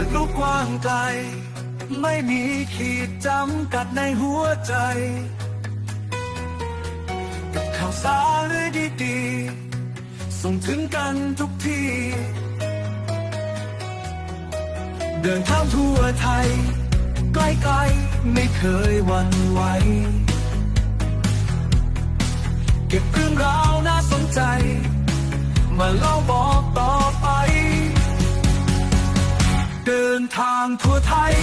ิดลูกกว้างไกล ไม่มีขีดจำกัดในหัวใจ กับข่าวสารดีๆ ส่งถึงกันทุกที่ เดินทางทั่วไทย ใกล้ๆ ไม่เคยวันไหว เก็บเรื่องราวน่าสนใจ มาเล่าบอก ทางทั่วไทย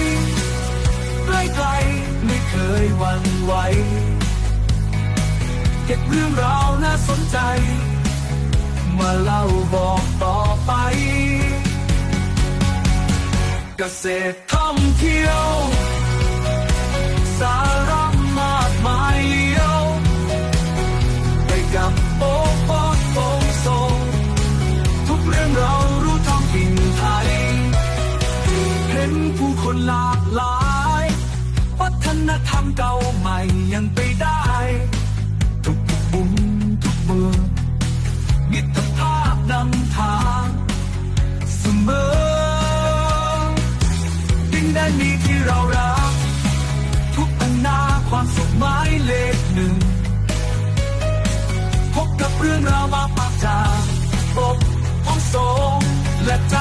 ใกล้ไกลไม่เคยหวั่นไหวเก็บเรื่องราวน่าสนใจ มาเล่าบอกต่อไป เกษตรท่องเที่ยว หลากหลาย วัฒนธรรมเก่าใหม่ยังไปได้ ทุกบุมทุกเมืองมิตรภาพนำทางเสมอดินแดนนี้ที่เรารัก ทุกอนาความสุขไม้เลขหนึ่ง พบกับเรื่องราวมาปากจากปกของสงและใจ